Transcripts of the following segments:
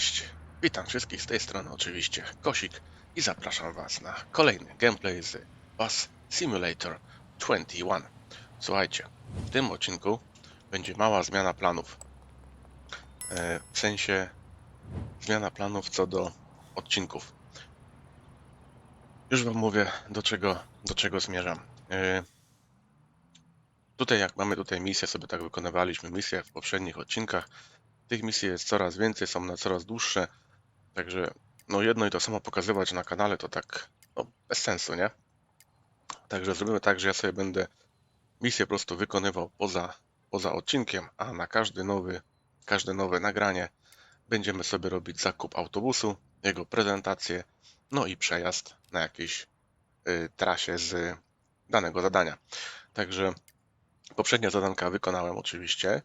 Cześć, witam wszystkich z tej strony oczywiście Kosik i zapraszam Was na kolejny gameplay z Bus Simulator 21. Słuchajcie, w tym odcinku będzie mała zmiana planów. E, W sensie zmiana planów co do odcinków. Już Wam mówię do czego, do czego zmierzam. E, Tutaj jak mamy tutaj misję, sobie tak wykonywaliśmy misję w poprzednich odcinkach, tych misji jest coraz więcej, są na coraz dłuższe, także no jedno i to samo pokazywać na kanale to tak no, bez sensu, nie? Także zrobimy tak, że ja sobie będę misję po prostu wykonywał poza, poza odcinkiem, a na każdy nowy, każde nowe nagranie będziemy sobie robić zakup autobusu, jego prezentację, no i przejazd na jakiejś y, trasie z danego zadania. Także poprzednie zadanka wykonałem oczywiście,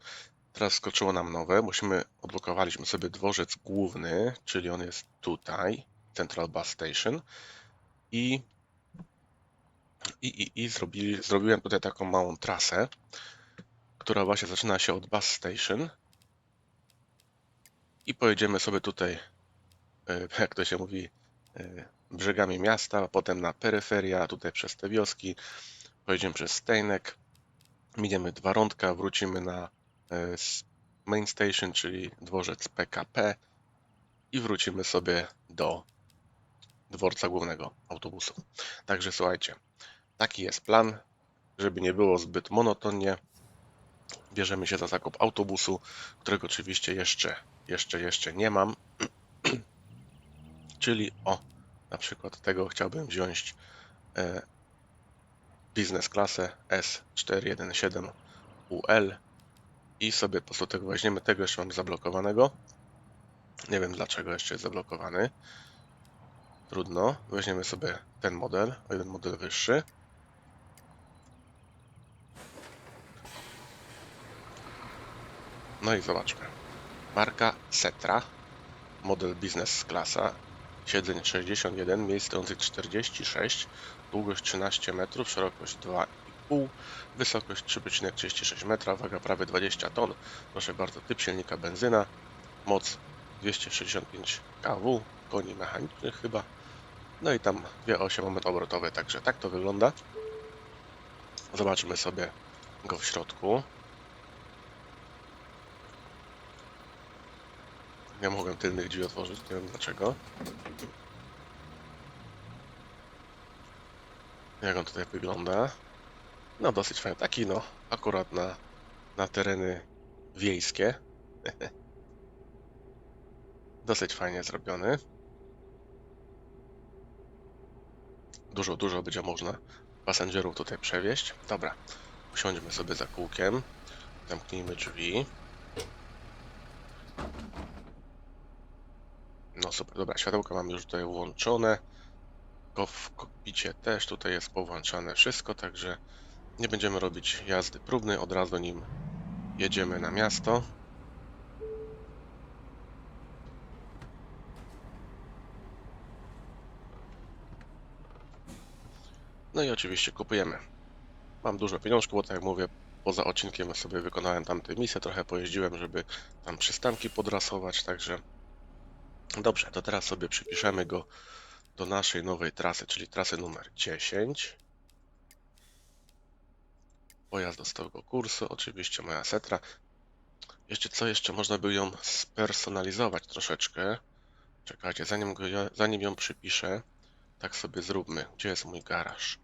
Teraz skoczyło nam nowe. Musimy, odblokowaliśmy sobie dworzec główny, czyli on jest tutaj, Central Bus Station. I, i, i, i zrobili, zrobiłem tutaj taką małą trasę, która właśnie zaczyna się od Bus Station. I pojedziemy sobie tutaj, e, jak to się mówi, e, brzegami miasta, potem na peryferia, tutaj przez te wioski. Pojedziemy przez Stejnek, miniemy dwa rądka, wrócimy na main station, czyli dworzec PKP i wrócimy sobie do dworca głównego autobusu. Także słuchajcie, taki jest plan, żeby nie było zbyt monotonnie. Bierzemy się za zakup autobusu, którego oczywiście jeszcze, jeszcze, jeszcze nie mam. Czyli o, na przykład tego chciałbym wziąć e, biznes klasę S417UL i sobie po prostu tego weźmiemy. Tego jeszcze mam zablokowanego. Nie wiem dlaczego jeszcze jest zablokowany. Trudno. Weźmiemy sobie ten model, o jeden model wyższy. No i zobaczmy. Marka Setra, model Business Klasa, siedzeń 61, miejsc stojących 46, długość 13 metrów, szerokość 2,5, wysokość 3,36 metra, waga prawie 20 ton. Proszę bardzo, typ silnika benzyna, moc 265 kW, koni mechanicznych chyba. No i tam dwie osie moment obrotowe, także tak to wygląda. Zobaczmy sobie go w środku. Nie mogłem tylnych drzwi otworzyć, nie wiem dlaczego. Jak on tutaj wygląda? No dosyć fajny, taki no, akurat na, na tereny wiejskie. dosyć fajnie zrobiony. Dużo, dużo będzie można pasażerów tutaj przewieźć. Dobra, usiądźmy sobie za kółkiem. Zamknijmy drzwi. No super, dobra, światełka mam już tutaj włączone. W kokpicie też tutaj jest powłączane wszystko, także nie będziemy robić jazdy próbnej, od razu nim jedziemy na miasto. No i oczywiście kupujemy. Mam dużo pieniążków, bo tak jak mówię, poza odcinkiem sobie wykonałem tamte misje, trochę pojeździłem, żeby tam przystanki podrasować, także dobrze, to teraz sobie przypiszemy go do naszej nowej trasy, czyli trasy numer 10. Pojazd do stałego kursu, oczywiście moja setra. Jeszcze co, jeszcze można by ją spersonalizować troszeczkę. Czekajcie, zanim, go, zanim ją przypiszę, tak sobie zróbmy. Gdzie jest mój garaż?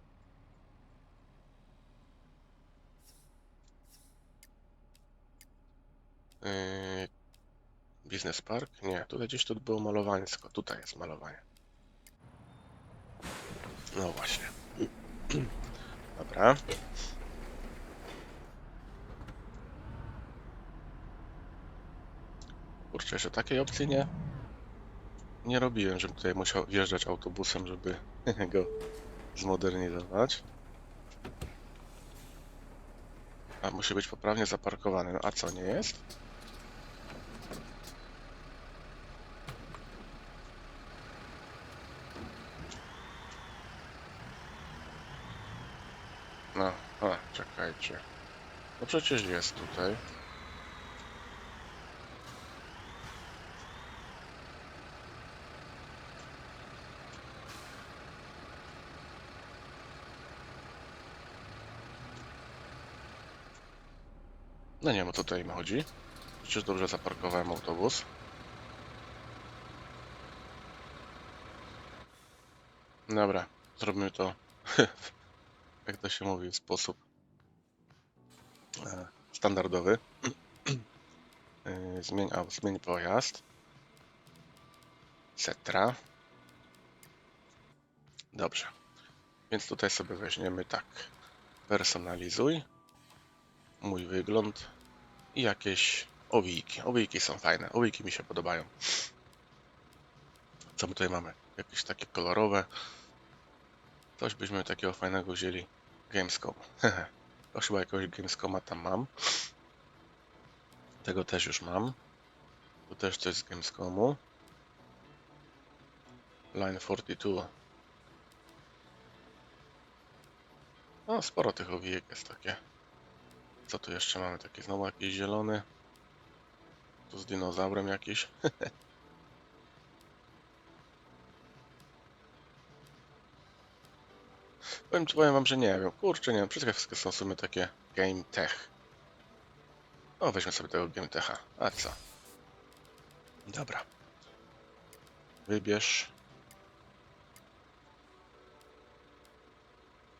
Yy, Park? Nie, tutaj gdzieś tu było malowanie, tylko tutaj jest malowanie. No właśnie. Dobra. Kurczę, jeszcze takiej opcji nie, nie robiłem, żebym tutaj musiał wjeżdżać autobusem, żeby go zmodernizować. A musi być poprawnie zaparkowany. No a co, nie jest? No, a, czekajcie. No przecież jest tutaj. No nie wiem o co tutaj im chodzi. Przecież dobrze zaparkowałem autobus. Dobra, zrobimy to, jak to się mówi, w sposób e, standardowy. E, Zmień, a, zmień pojazd. Cetra. Dobrze. Więc tutaj sobie weźmiemy tak. Personalizuj. Mój wygląd. I jakieś owijki. Owijki są fajne. Owijki mi się podobają. Co my tutaj mamy? Jakieś takie kolorowe. Coś byśmy takiego fajnego wzięli. Gamescom. to chyba jakiegoś Gamescoma tam mam. Tego też już mam. Tu też coś z Gamescomu. Line 42. No, sporo tych owijek jest takie. Co tu jeszcze mamy? Taki znowu jakiś zielony. Tu z dinozaurem jakiś. powiem, powiem wam, że nie wiem. Kurczę, nie wiem. Wszystkie wszystkie są w sumie takie Game Tech. O, weźmy sobie tego Game Techa. A co? Dobra. Wybierz.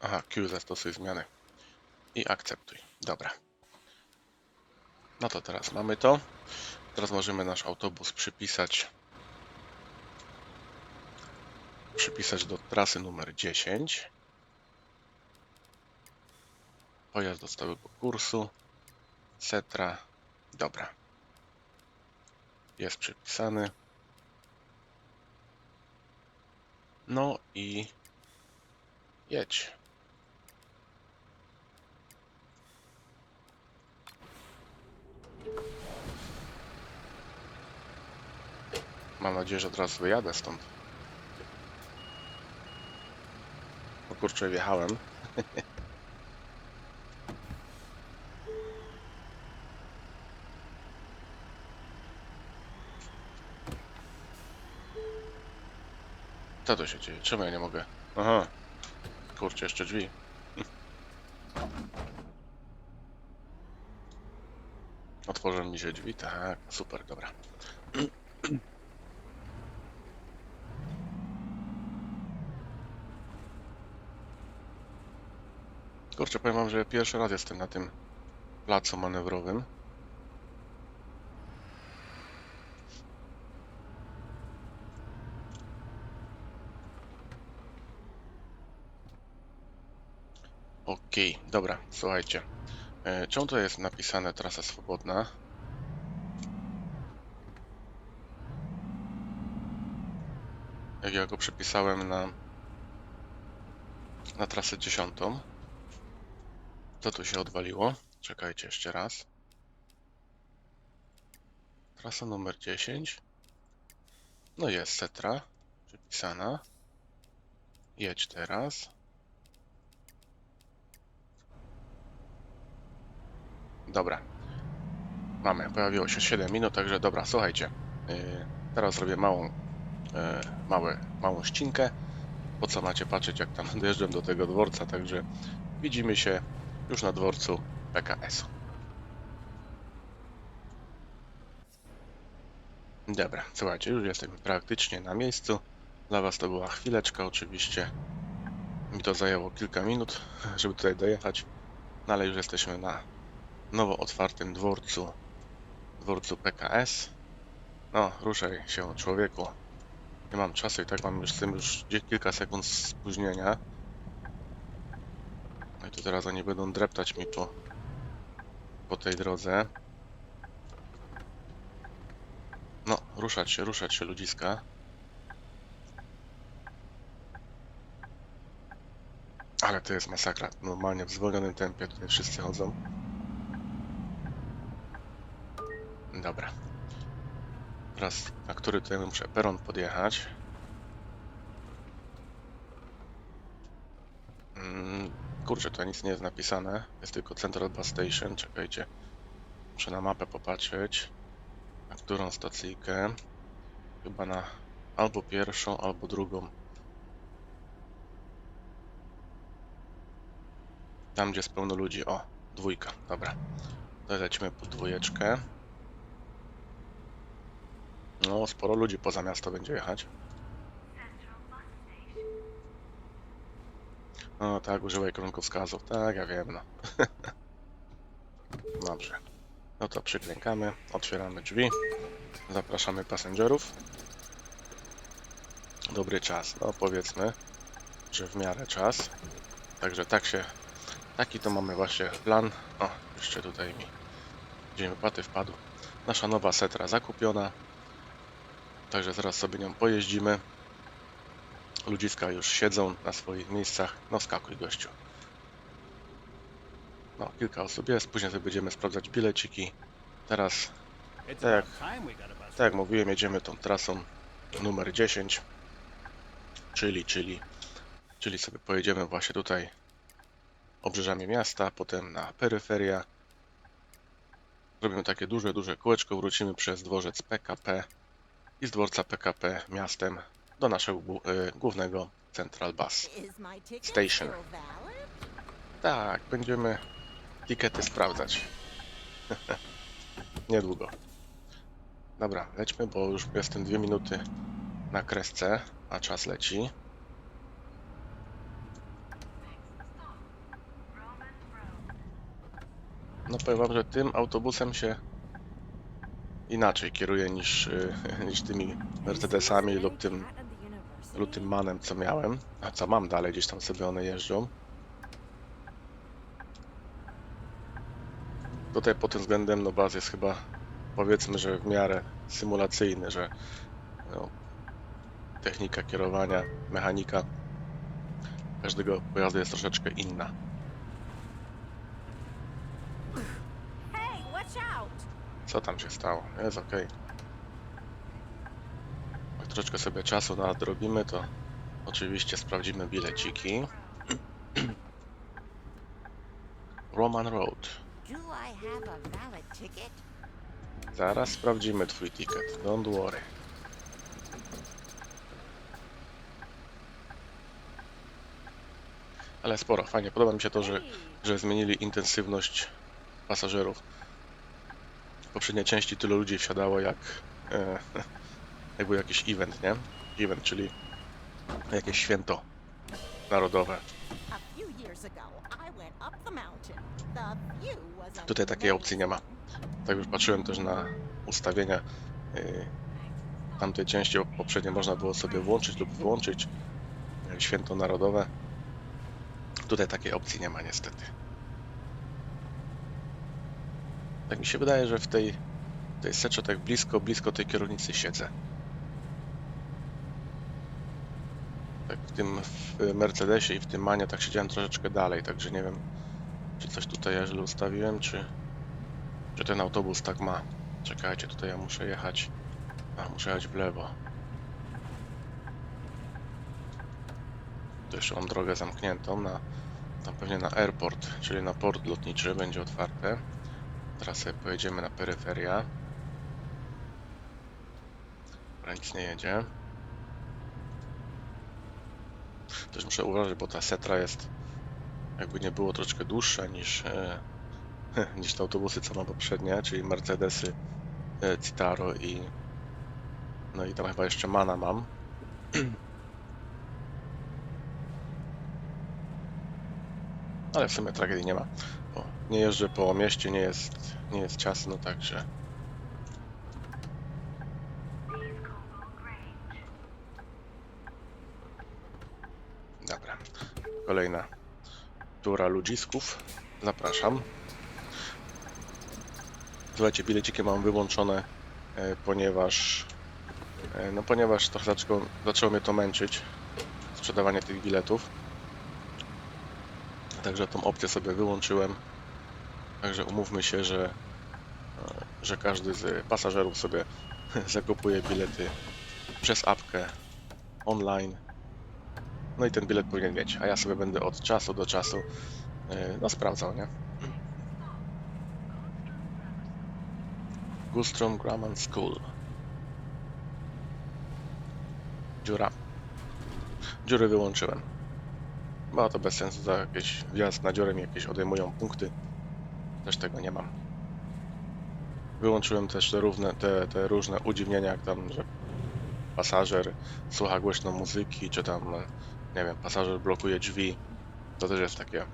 Aha, Q zastosuj zmiany. I akceptuj. Dobra. No to teraz mamy to. Teraz możemy nasz autobus przypisać. Przypisać do trasy numer 10. Pojazd do stałego kursu. Cetra. Dobra. Jest przypisany. No i jedź. Mam nadzieję, że od razu wyjadę stąd. O kurczę, wjechałem. Co to się dzieje? Czemu ja nie mogę? Aha. Kurczę, jeszcze drzwi. Otworzą mi się drzwi? Tak, super, dobra. Kurczę, powiem wam, że pierwszy raz jestem na tym placu manewrowym. Okej, dobra, słuchajcie. E, czemu to jest napisane trasa swobodna? Jak ja go przepisałem na na trasę dziesiątą. Co tu się odwaliło? Czekajcie jeszcze raz. Trasa numer 10. No jest Setra. Przypisana. Jedź teraz. Dobra. Mamy. Pojawiło się 7 minut, także dobra, słuchajcie. Yy, teraz zrobię małą, yy, małe, małą ścinkę. Po co macie patrzeć, jak tam dojeżdżam do tego dworca, także widzimy się już na dworcu PKS. Dobra, słuchajcie, już jesteśmy praktycznie na miejscu. Dla Was to była chwileczka, oczywiście. Mi to zajęło kilka minut, żeby tutaj dojechać. No ale już jesteśmy na nowo otwartym dworcu, dworcu PKS. No, ruszaj się, człowieku. Nie mam czasu i tak mam już z tym już kilka sekund spóźnienia. No i tu teraz oni będą dreptać mi po, po tej drodze. No, ruszać się, ruszać się, ludziska. Ale to jest masakra. Normalnie w zwolnionym tempie tutaj wszyscy chodzą. Dobra. Teraz, na który tutaj muszę peron podjechać. Kurczę, tutaj nic nie jest napisane. Jest tylko Central Bus Station. Czekajcie. Muszę na mapę popatrzeć. Na którą stacyjkę? Chyba na albo pierwszą, albo drugą. Tam, gdzie jest pełno ludzi. O, dwójka. Dobra. Lecimy po dwójeczkę. No, sporo ludzi poza miasto będzie jechać. No tak, używaj kierunkowskazów. Tak, ja wiem, no. Dobrze. No to przyklękamy, otwieramy drzwi. Zapraszamy pasażerów. Dobry czas, no powiedzmy, że w miarę czas. Także tak się, taki to mamy właśnie plan. O, jeszcze tutaj mi dzień wypłaty wpadł. Nasza nowa setra zakupiona. Także zaraz sobie nią pojeździmy. Ludziska już siedzą na swoich miejscach. No skakuj gościu. No, kilka osób jest, później sobie będziemy sprawdzać bileciki. Teraz, Tak. bus. tak jak mówiłem, jedziemy tą trasą numer 10. Czyli, czyli, czyli sobie pojedziemy właśnie tutaj obrzeżami miasta, potem na peryferia. Zrobimy takie duże, duże kółeczko, wrócimy przez dworzec PKP i z dworca PKP miastem do naszego y, głównego Central Bus. Station. Tak, będziemy tikety sprawdzać. Niedługo. Dobra, lećmy, bo już jestem dwie minuty na kresce, a czas leci. No powiem wam, że tym autobusem się inaczej kieruje niż, y, niż tymi Mercedesami lub tym, lub tym manem, co miałem. A co mam dalej, gdzieś tam sobie one jeżdżą. Tutaj pod tym względem no baz jest chyba powiedzmy, że w miarę symulacyjny, że no, technika kierowania, mechanika każdego pojazdu jest troszeczkę inna. Co tam się stało? Jest ok. Jak troszeczkę sobie czasu nadrobimy, to oczywiście sprawdzimy bileciki. Roman Road. Zaraz sprawdzimy twój ticket. Don't worry. Ale sporo, fajnie. Podoba mi się to, że, że zmienili intensywność pasażerów. W poprzedniej części tylu ludzi wsiadało jak, e, jak był jakiś event, nie? Event, czyli jakieś święto narodowe. Tutaj takiej opcji nie ma. Tak już patrzyłem też na ustawienia yy, tamtej części poprzednio można było sobie włączyć lub wyłączyć święto narodowe. Tutaj takiej opcji nie ma niestety. Tak mi się wydaje, że w tej, tej secze tak blisko, blisko tej kierownicy siedzę. W tym w Mercedesie i w tym Manie tak siedziałem troszeczkę dalej, także nie wiem czy coś tutaj ja źle ustawiłem, czy, czy ten autobus tak ma. Czekajcie, tutaj ja muszę jechać. A, muszę jechać w lewo. Tu jeszcze mam drogę zamkniętą na, tam pewnie na airport, czyli na port lotniczy będzie otwarte. Teraz sobie pojedziemy na peryferia. Nic nie jedzie. Też muszę uważać, bo ta setra jest jakby nie było troszeczkę dłuższa niż, e, niż te autobusy, co mam poprzednie, czyli Mercedesy e, Citaro i no i tam chyba jeszcze Mana mam. Ale w sumie tragedii nie ma. Bo nie jeżdżę po mieście, nie jest, nie jest ciasno, także dobra. Kolejna tura ludzisków. Zapraszam. Słuchajcie, bileciki mam wyłączone, e, ponieważ e, no ponieważ trochę zaczęło, zaczęło mnie to męczyć sprzedawanie tych biletów. Także tą opcję sobie wyłączyłem. Także umówmy się, że, e, że każdy z pasażerów sobie zakupuje bilety przez apkę online. No i ten bilet powinien mieć, a ja sobie będę od czasu do czasu e, no sprawdzał, nie? Gustrom Grammar School. Dziura. Dziury wyłączyłem. Bo to bez sensu, za jakiś wjazd na dziurę mi jakieś odejmują punkty. Też tego nie mam. Wyłączyłem też te, równe, te, te różne udziwnienia, jak tam, że pasażer słucha głośno muzyki, czy tam, e, nie wiem, pasażer blokuje drzwi. To też jest takie,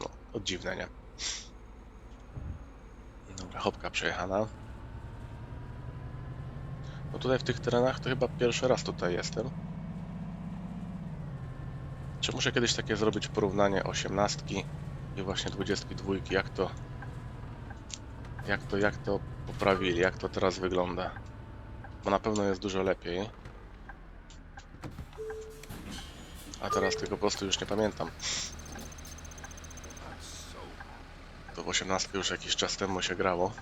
no, dziwne, nie? Dobra, hopka przejechana. No tutaj w tych terenach to chyba pierwszy raz tutaj jestem. Czy muszę kiedyś takie zrobić porównanie osiemnastki i właśnie dwudziestki dwójki, jak to jak to, jak to poprawili, jak to teraz wygląda. Bo na pewno jest dużo lepiej. A teraz tego po prostu już nie pamiętam. To w 18 już jakiś czas temu się grało.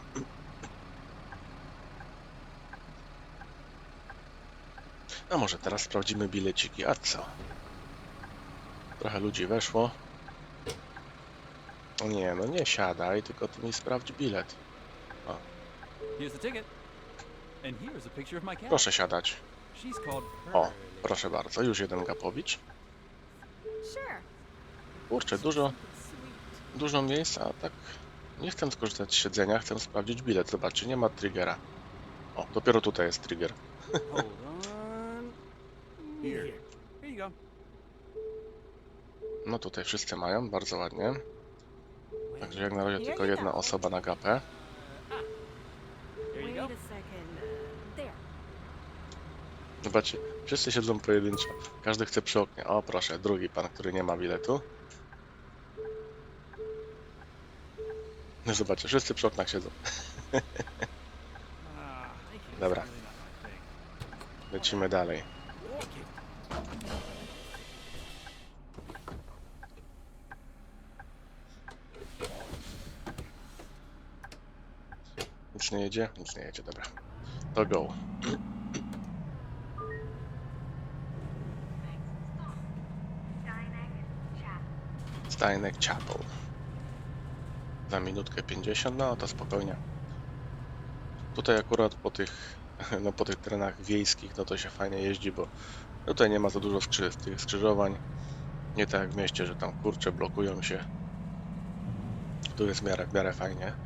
A może teraz sprawdzimy bileciki, a co? Trochę ludzi weszło. O nie, no nie siadaj, tylko ty mi sprawdź bilet. Cat. Proszę siadać. O, proszę bardzo, już jeden Gapowicz. Kurczę, dużo, dużo miejsca, a tak nie chcę skorzystać z siedzenia, chcę sprawdzić bilet. Zobaczcie, nie ma triggera. O, dopiero tutaj jest trigger. Hold on. Here. Here you go. No tutaj wszyscy mają, bardzo ładnie. Także jak na razie tylko jedna osoba na gapę. Wait a second. Zobaczcie, wszyscy siedzą pojedynczo. Każdy chce przy oknie. O, proszę, drugi pan, który nie ma biletu. No zobaczcie, wszyscy przy oknach siedzą. Dobra. Lecimy dalej. Nic nie jedzie? Nic nie jedzie, dobra. To go. Steinek Chapel. Za minutkę 50, no to spokojnie. Tutaj akurat po tych, no po tych terenach wiejskich, no to się fajnie jeździ, bo tutaj nie ma za dużo skrzy tych skrzyżowań. Nie tak jak w mieście, że tam kurcze blokują się. Tu jest w miarę, w miarę fajnie.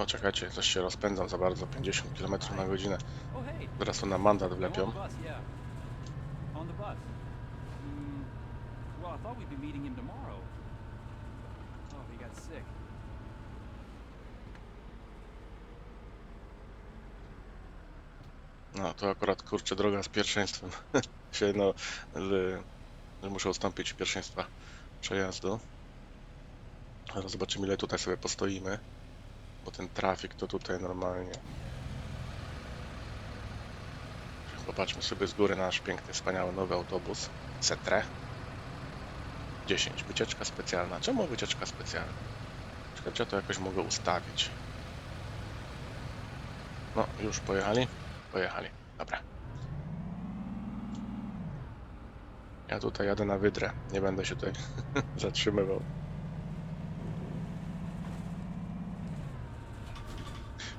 No czekajcie, coś się rozpędzam za bardzo, 50 km na godzinę. Zaraz tu na mandat wlepią. No to akurat kurczę droga z pierwszeństwem. się no, że, muszę ustąpić pierwszeństwa przejazdu. Zobaczymy ile tutaj sobie postoimy. Bo ten trafik to tutaj normalnie. Popatrzmy sobie z góry na nasz piękny, wspaniały nowy autobus. Cetre. 10. Wycieczka specjalna. Czemu wycieczka specjalna? Czekajcie, ja to jakoś mogę ustawić. No, już pojechali? Pojechali. Dobra. Ja tutaj jadę na wydrę. Nie będę się tutaj zatrzymywał.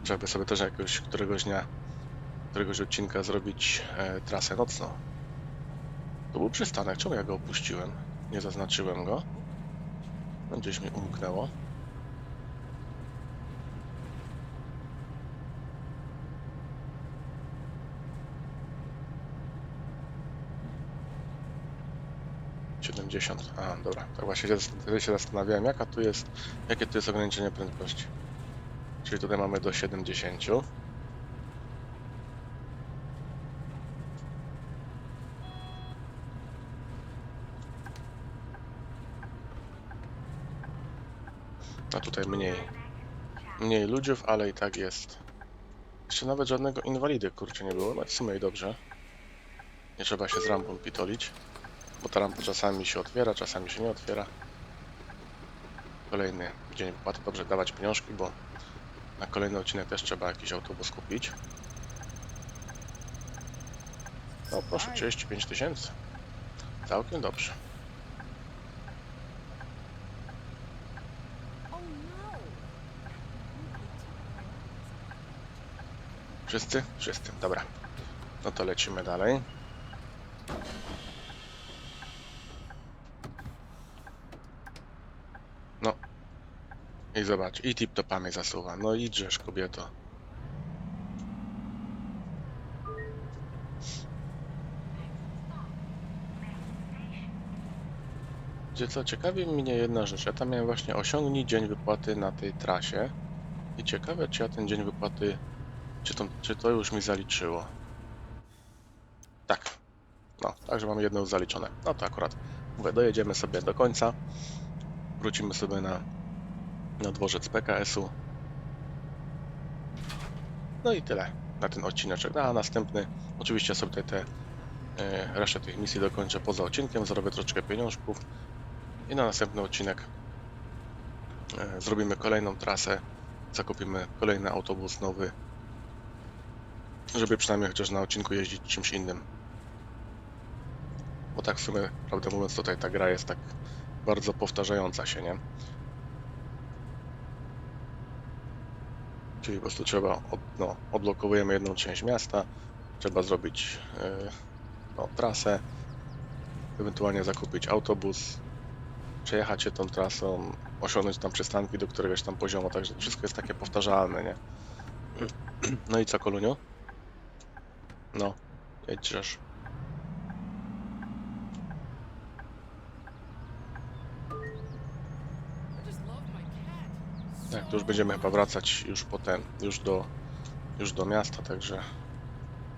Trzeba by sobie też jakoś któregoś dnia, któregoś odcinka zrobić e, trasę nocną. To był przystanek. Czemu ja go opuściłem? Nie zaznaczyłem go. Gdzieś mi umknęło. Siedemdziesiąt. A, dobra. Tak właśnie się zastanawiałem, jaka tu jest, jakie tu jest ograniczenie prędkości. Czyli tutaj mamy do 70. A tutaj mniej. Mniej ludziów, ale i tak jest. Jeszcze nawet żadnego inwalidy, kurczę, nie było. No w sumie i dobrze. Nie trzeba się z rampą pitolić. Bo ta rampa czasami się otwiera, czasami się nie otwiera. Kolejny dzień wypłaty. Dobrze dawać pieniążki, bo na kolejny odcinek też trzeba jakiś autobus kupić. No proszę, 35 tysięcy. Całkiem dobrze. Oh no. Wszyscy? Wszyscy, dobra. No to lecimy dalej. I zobacz, i tip-topami zasuwa. No idźesz, kobieto. Gdzie co, ciekawi mnie jedna rzecz. Ja tam miałem właśnie osiągnij dzień wypłaty na tej trasie. I ciekawe, czy ja ten dzień wypłaty, czy to, czy to już mi zaliczyło. Tak. No, także mam jedno zaliczone. No to akurat, mówię, dojedziemy sobie do końca. Wrócimy sobie na, na dworzec PKS-u. No i tyle na ten odcineczek. No, A następny, oczywiście sobie tutaj te e, resztę tych misji dokończę poza odcinkiem, zarobię troszeczkę pieniążków i na następny odcinek e, zrobimy kolejną trasę, zakupimy kolejny autobus nowy, żeby przynajmniej chociaż na odcinku jeździć czymś innym. Bo tak w sumie, prawdę mówiąc, tutaj ta gra jest tak bardzo powtarzająca się, nie? Czyli po prostu trzeba, od, no, jedną część miasta, trzeba zrobić e, no, trasę, ewentualnie zakupić autobus, przejechać się tą trasą, osiągnąć tam przystanki do któregoś tam poziomu, także wszystko jest takie powtarzalne, nie? No i co, Koluniu? No, jedźesz. Tak, to już będziemy chyba wracać już potem, już do, już do miasta, także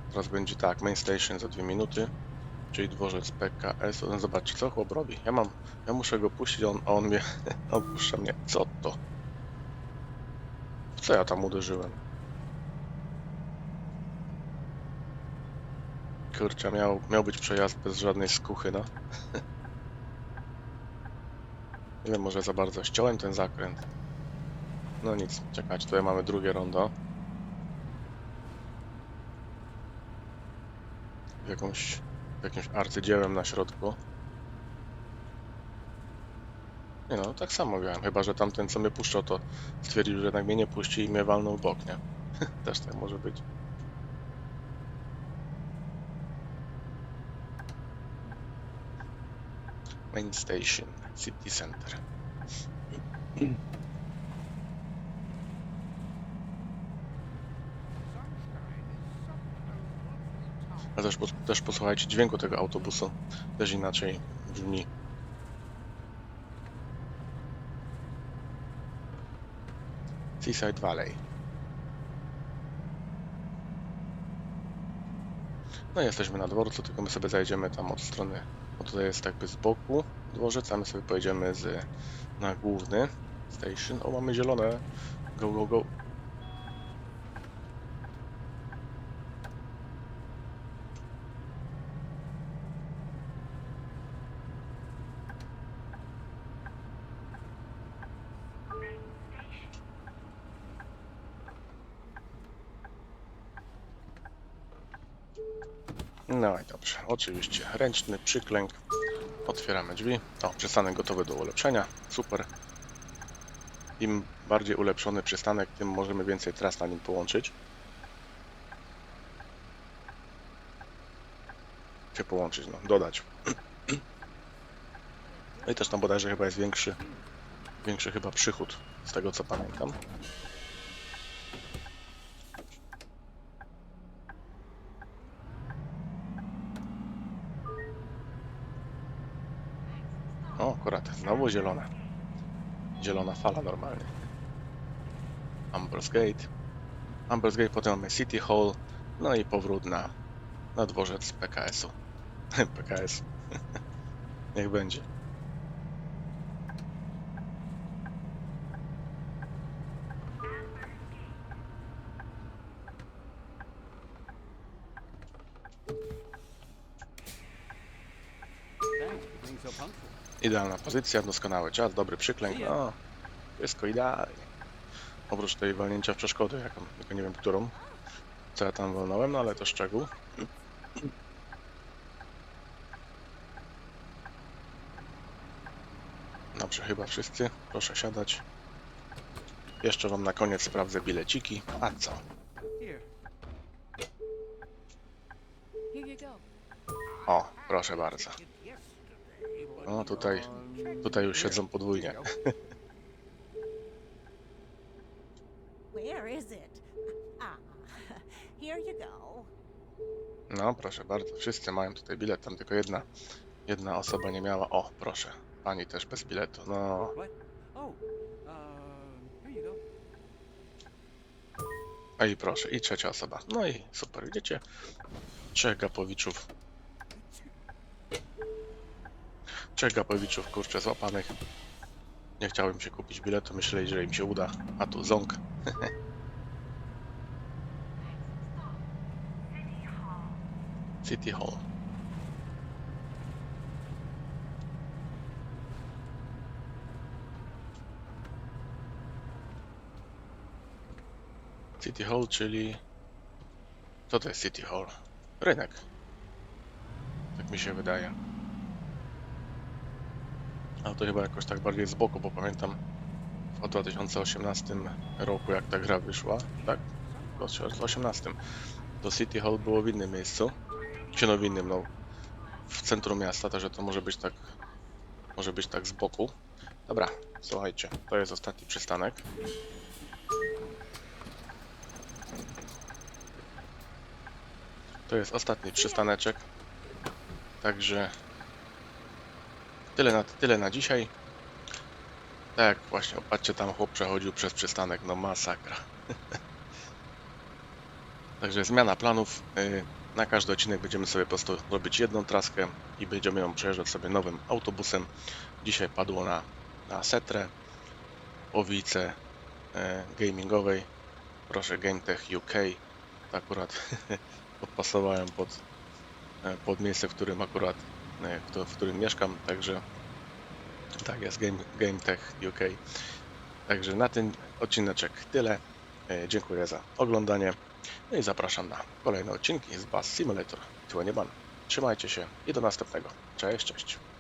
teraz będzie tak, main station za dwie minuty, czyli dworzec PKS. No zobacz, co chłop robi. Ja mam, ja muszę go puścić, on, on mnie, on puszcza mnie. Co to? W co ja tam uderzyłem? Kurczę, miał, miał być przejazd bez żadnej skuchy, no. Nie wiem, może za bardzo ściąłem ten zakręt. No nic, czekać, tutaj mamy drugie rondo. Jakąś, jakimś arcydziełem na środku. Nie no, tak samo miałem, chyba że tamten co mnie puszczał to stwierdził, że jednak mnie nie puści i mnie walnął w bok, nie? Też tak może być. Main Station, City Center. A też, też posłuchajcie dźwięku tego autobusu. Też inaczej brzmi. Seaside Valley. No i jesteśmy na dworcu, tylko my sobie zajdziemy tam od strony, bo tutaj jest jakby z boku dworzec, a my sobie pojedziemy z, na główny station. O, mamy zielone. Go, go, go. No dobrze, oczywiście ręczny przyklęk. Otwieramy drzwi. O, przystanek gotowy do ulepszenia. Super. Im bardziej ulepszony przystanek, tym możemy więcej tras na nim połączyć. Czy połączyć, no, dodać. No i też tam bodajże chyba jest większy, większy chyba przychód, z tego co pamiętam. O, akurat, znowu zielona. Zielona fala normalnie. Ambrose Gate. Ambrose Gate, potem mamy City Hall, no i powrót na, na dworzec PKS-u. PKS. Niech będzie. Idealna pozycja, doskonały czas, dobry przyklęk. No, wszystko idealnie. Oprócz tej walnięcia w przeszkodę, jaką, tylko nie wiem którą. Co ja tam walnąłem, no ale to szczegół. Dobrze, chyba wszyscy. Proszę siadać. Jeszcze wam na koniec sprawdzę bileciki. A co? O, proszę bardzo. O, tutaj, tutaj już siedzą podwójnie. Ah. No, proszę bardzo, wszyscy mają tutaj bilet, tam tylko jedna, jedna osoba nie miała. O, proszę, pani też bez biletu. No? Oh, go. a i proszę, i trzecia osoba. No i super, widzicie? Trzech gapowiczów. Trzech gapowiczów, kurczę, złapanych. Nie chciałem się kupić biletu, myśleli, że im się uda. A tu ząg. City Hall. City Hall, czyli... Co to jest City Hall? Rynek. Tak mi się wydaje. Ale to chyba jakoś tak bardziej z boku, bo pamiętam w 2018 roku, jak ta gra wyszła, tak? W 2018. To City Hall było w innym miejscu. Czy no w innym, no. W centrum miasta, także to może być tak... Może być tak z boku. Dobra, słuchajcie, to jest ostatni przystanek. To jest ostatni przystaneczek. Także tyle na, tyle na dzisiaj. Tak, właśnie, patrzcie, tam chłop przechodził przez przystanek, no masakra. Także zmiana planów. y, Na każdy odcinek będziemy sobie po prostu robić jedną traskę i będziemy ją przejeżdżać sobie nowym autobusem. Dzisiaj padło na, na Setrę, Owice e, gamingowej. Proszę GameTech UK. To akurat podpasowałem pod, e, pod miejsce, w którym akurat któ- w którym mieszkam, także tak jest Game, GameTech UK. Także na ten odcineczek tyle. E, Dziękuję za oglądanie. No i zapraszam na kolejne odcinki z Bass Simulator 21. Trzymajcie się i do następnego. Cześć, cześć.